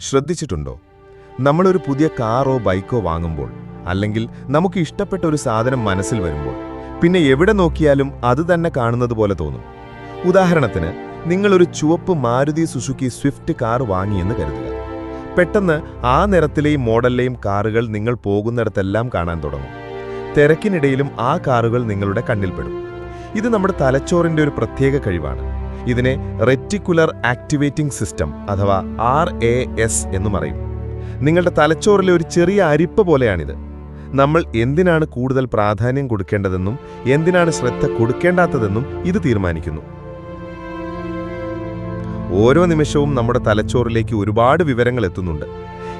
ശ്രദ്ധിച്ചിട്ടുണ്ടോ? നമ്മളൊരു പുതിയ കാറോ ബൈക്കോ വാങ്ങുമ്പോൾ അല്ലെങ്കിൽ നമുക്ക് ഇഷ്ടപ്പെട്ട ഒരു സാധനം മനസ്സിൽ വരുമ്പോൾ പിന്നെ എവിടെ നോക്കിയാലും അത് തന്നെ കാണുന്നത് പോലെ തോന്നും. ഉദാഹരണത്തിന് നിങ്ങളൊരു ചുവപ്പ് മാരുതി സുസുക്കി സ്വിഫ്റ്റ് കാർ വാങ്ങിയെന്ന് കരുതുക. പെട്ടെന്ന് ആ നിറത്തിലെയും മോഡലിലെയും കാറുകൾ നിങ്ങൾ പോകുന്നിടത്തെല്ലാം കാണാൻ തുടങ്ങും. തിരക്കിനിടയിലും ആ കാറുകൾ നിങ്ങളുടെ കണ്ണിൽപ്പെടും ഇത് നമ്മുടെ തലച്ചോറിന്റെ ഒരു പ്രത്യേക കഴിവാണ്. ഇതിനെ റെറ്റിക്കുലർ ആക്ടിവേറ്റിംഗ് സിസ്റ്റം അഥവാ ആർ എ എസ് എന്ന് പറയും. നിങ്ങളുടെ തലച്ചോറിലെ ഒരു ചെറിയ അരിപ്പ പോലെയാണിത്. നമ്മൾ എന്തിനാണ് കൂടുതൽ പ്രാധാന്യം കൊടുക്കേണ്ടതെന്നും എന്തിനാണ് ശ്രദ്ധ കൊടുക്കേണ്ടാത്തതെന്നും ഇത് തീരുമാനിക്കുന്നു. ഓരോ നിമിഷവും നമ്മുടെ തലച്ചോറിലേക്ക് ഒരുപാട് വിവരങ്ങൾ എത്തുന്നുണ്ട്.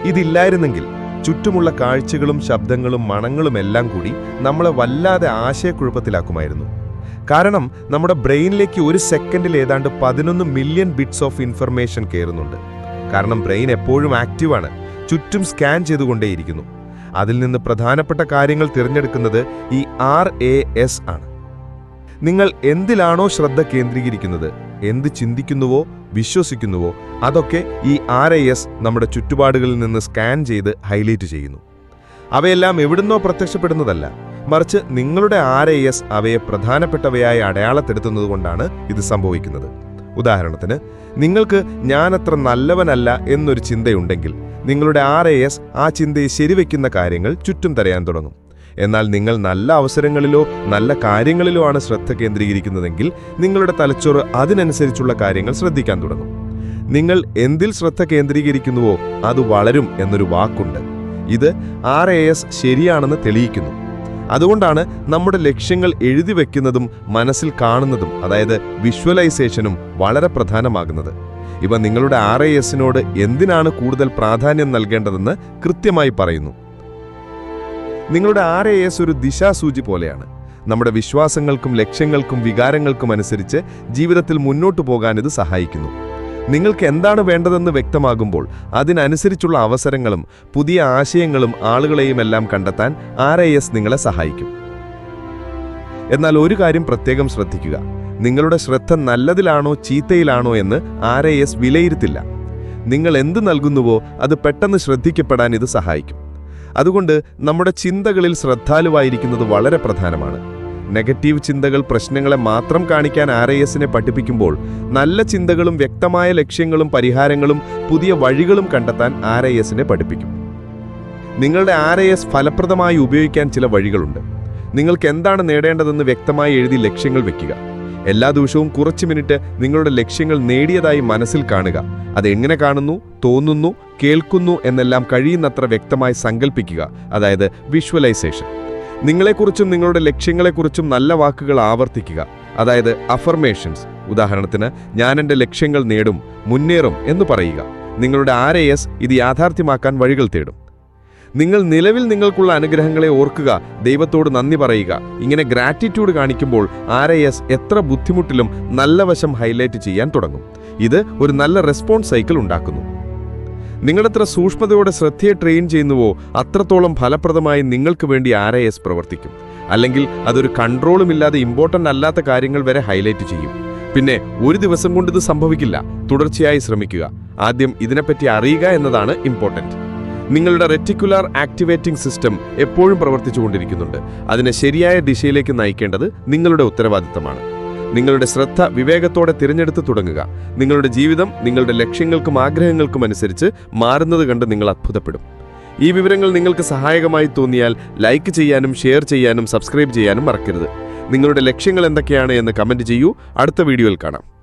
ഇതില്ലായിരുന്നെങ്കിൽ ചുറ്റുമുള്ള കാഴ്ചകളും ശബ്ദങ്ങളും മണങ്ങളും എല്ലാം കൂടി നമ്മളെ വല്ലാതെ ആശയക്കുഴപ്പത്തിലാക്കുമായിരുന്നു. കാരണം നമ്മുടെ ബ്രെയിനിലേക്ക് ഒരു സെക്കൻഡിൽ ഏതാണ്ട് പതിനൊന്ന് മില്യൺ ബിറ്റ്സ് ഓഫ് ഇൻഫർമേഷൻ കയറുന്നുണ്ട്. കാരണം ബ്രെയിൻ എപ്പോഴും ആക്റ്റീവാണ് ചുറ്റും സ്കാൻ ചെയ്തുകൊണ്ടേയിരിക്കുന്നു. അതിൽ നിന്ന് പ്രധാനപ്പെട്ട കാര്യങ്ങൾ തിരഞ്ഞെടുക്കുന്നത് ഈ ആർ എ എസ് ആണ്. നിങ്ങൾ എന്തിലാണോ ശ്രദ്ധ കേന്ദ്രീകരിക്കുന്നത് എന്ത് ചിന്തിക്കുന്നുവോ വിശ്വസിക്കുന്നുവോ അതൊക്കെ ഈ ആർ എ എസ് നമ്മുടെ ചുറ്റുപാടുകളിൽ നിന്ന് സ്കാൻ ചെയ്ത് ഹൈലൈറ്റ് ചെയ്യുന്നു. അവയെല്ലാം എവിടുന്നോ പ്രത്യക്ഷപ്പെടുന്നതല്ല. മറിച്ച് നിങ്ങളുടെ ആർ എ എസ് അവയെ പ്രധാനപ്പെട്ടവയായി അടയാളപ്പെടുത്തുന്നതുകൊണ്ടാണ് ഇത് സംഭവിക്കുന്നത്. ഉദാഹരണത്തിന് നിങ്ങൾക്ക് ഞാനത്ര നല്ലവനല്ല എന്നൊരു ചിന്തയുണ്ടെങ്കിൽ നിങ്ങളുടെ ആർ എ എസ് ആ ചിന്തയെ ശരിവെക്കുന്ന കാര്യങ്ങൾ ചുറ്റും തരയാൻ തുടങ്ങും. എന്നാൽ നിങ്ങൾ നല്ല അവസരങ്ങളിലോ നല്ല കാര്യങ്ങളിലോ ആണ് ശ്രദ്ധ കേന്ദ്രീകരിക്കുന്നതെങ്കിൽ നിങ്ങളുടെ തലച്ചോറ് അതിനനുസരിച്ചുള്ള കാര്യങ്ങൾ ശ്രദ്ധിക്കാൻ തുടങ്ങും. നിങ്ങൾ എന്തിൽ ശ്രദ്ധ കേന്ദ്രീകരിക്കുന്നുവോ അത് വളരും എന്നൊരു വാക്കുണ്ട്. ഇത് ആർ എ എസ് ശരിയാണെന്ന് തെളിയിക്കുന്നു. അതുകൊണ്ടാണ് നമ്മുടെ ലക്ഷ്യങ്ങൾ എഴുതി വെക്കുന്നതും മനസ്സിൽ കാണുന്നതും അതായത് വിഷ്വലൈസേഷനും വളരെ പ്രധാനമാകുന്നത്. ഇവ നിങ്ങളുടെ ആർ ഐ എസിനോട് എന്തിനാണ് കൂടുതൽ പ്രാധാന്യം നൽകേണ്ടതെന്ന് കൃത്യമായി പറയുന്നു. നിങ്ങളുടെ ആർ ഐ എസ് ഒരു ദിശാസൂചി പോലെയാണ്. നമ്മുടെ വിശ്വാസങ്ങൾക്കും ലക്ഷ്യങ്ങൾക്കും വികാരങ്ങൾക്കും അനുസരിച്ച് ജീവിതത്തിൽ മുന്നോട്ടു പോകാൻ ഇത് സഹായിക്കുന്നു. നിങ്ങൾക്ക് എന്താണ് വേണ്ടതെന്ന് വ്യക്തമാകുമ്പോൾ അതിനനുസരിച്ചുള്ള അവസരങ്ങളും പുതിയ ആശയങ്ങളും ആളുകളെയും എല്ലാം കണ്ടെത്താൻ ആർ നിങ്ങളെ സഹായിക്കും. എന്നാൽ ഒരു കാര്യം പ്രത്യേകം ശ്രദ്ധിക്കുക. നിങ്ങളുടെ ശ്രദ്ധ നല്ലതിലാണോ ചീത്തയിലാണോ എന്ന് ആർ വിലയിരുത്തില്ല. നിങ്ങൾ എന്ത് നൽകുന്നുവോ അത് പെട്ടെന്ന് ശ്രദ്ധിക്കപ്പെടാൻ ഇത് സഹായിക്കും. അതുകൊണ്ട് നമ്മുടെ ചിന്തകളിൽ ശ്രദ്ധാലുവായിരിക്കുന്നത് വളരെ പ്രധാനമാണ്. നെഗറ്റീവ് ചിന്തകൾ പ്രശ്നങ്ങളെ മാത്രം കാണിക്കാൻ ആർ ഐ എസിനെ പഠിപ്പിക്കുമ്പോൾ നല്ല ചിന്തകളും വ്യക്തമായ ലക്ഷ്യങ്ങളും പരിഹാരങ്ങളും പുതിയ വഴികളും കണ്ടെത്താൻ ആർ ഐ എസിനെ പഠിപ്പിക്കും. നിങ്ങളുടെ ആർ ഐ എസ് ഫലപ്രദമായി ഉപയോഗിക്കാൻ ചില വഴികളുണ്ട്. നിങ്ങൾക്ക് എന്താണ് നേടേണ്ടതെന്ന് വ്യക്തമായി എഴുതി ലക്ഷ്യങ്ങൾ വെക്കുക. എല്ലാ ദിവസവും കുറച്ച് മിനിറ്റ് നിങ്ങളുടെ ലക്ഷ്യങ്ങൾ നേടിയതായി മനസ്സിൽ കാണുക. അത് എങ്ങനെ കാണുന്നു തോന്നുന്നു കേൾക്കുന്നു എന്നെല്ലാം കഴിയുന്നത്ര വ്യക്തമായി സങ്കല്പിക്കുക അതായത് വിഷ്വലൈസേഷൻ. നിങ്ങളെക്കുറിച്ചും നിങ്ങളുടെ ലക്ഷ്യങ്ങളെക്കുറിച്ചും നല്ല വാക്കുകൾ ആവർത്തിക്കുക. അതായത് അഫർമേഷൻസ് ഉദാഹരണത്തിന് ഞാൻ എന്റെ ലക്ഷ്യങ്ങൾ നേടും മുന്നേറും എന്ന് പറയുക. നിങ്ങളുടെ ആർ ഇത് യാഥാർത്ഥ്യമാക്കാൻ വഴികൾ തേടും. നിങ്ങൾ നിലവിൽ നിങ്ങൾക്കുള്ള അനുഗ്രഹങ്ങളെ ഓർക്കുക ദൈവത്തോട് നന്ദി പറയുക. ഇങ്ങനെ ഗ്രാറ്റിറ്റ്യൂഡ് കാണിക്കുമ്പോൾ ആർ എത്ര ബുദ്ധിമുട്ടിലും നല്ല വശം ഹൈലൈറ്റ് ചെയ്യാൻ തുടങ്ങും. ഇത് ഒരു നല്ല റെസ്പോൺസ് സൈക്കിൾ ഉണ്ടാക്കുന്നു. നിങ്ങളെത്ര സൂക്ഷ്മതയോടെ ശ്രദ്ധയെ ട്രെയിൻ ചെയ്യുന്നുവോ അത്രത്തോളം ഫലപ്രദമായി നിങ്ങൾക്ക് വേണ്ടി ആർ പ്രവർത്തിക്കും. അല്ലെങ്കിൽ അതൊരു കൺട്രോളും ഇല്ലാതെ ഇമ്പോർട്ടന്റ് അല്ലാത്ത കാര്യങ്ങൾ വരെ ഹൈലൈറ്റ് ചെയ്യും. പിന്നെ ഒരു ദിവസം കൊണ്ട് ഇത് സംഭവിക്കില്ല. തുടർച്ചയായി ശ്രമിക്കുക. ആദ്യം ഇതിനെപ്പറ്റി അറിയുക എന്നതാണ് ഇമ്പോർട്ടന്റ് നിങ്ങളുടെ റെറ്റിക്കുലാർ ആക്ടിവേറ്റിംഗ് സിസ്റ്റം എപ്പോഴും പ്രവർത്തിച്ചുകൊണ്ടിരിക്കുന്നുണ്ട്. അതിനെ ശരിയായ ദിശയിലേക്ക് നയിക്കേണ്ടത് നിങ്ങളുടെ ഉത്തരവാദിത്തമാണ്. നിങ്ങളുടെ ശ്രദ്ധ വിവേകത്തോടെ തിരഞ്ഞെടുത്ത് തുടങ്ങുക. നിങ്ങളുടെ ജീവിതം നിങ്ങളുടെ ലക്ഷ്യങ്ങൾക്കും ആഗ്രഹങ്ങൾക്കും അനുസരിച്ച് മാറുന്നത് കണ്ട് നിങ്ങൾ അത്ഭുതപ്പെടും. ഈ വിവരങ്ങൾ നിങ്ങൾക്ക് സഹായകമായി തോന്നിയാൽ ലൈക്ക് ചെയ്യാനും ഷെയർ ചെയ്യാനും സബ്സ്ക്രൈബ് ചെയ്യാനും മറക്കരുത്. നിങ്ങളുടെ ലക്ഷ്യങ്ങൾ എന്തൊക്കെയാണ് എന്ന് കമന്റ് ചെയ്യൂ. അടുത്ത വീഡിയോയിൽ കാണാം.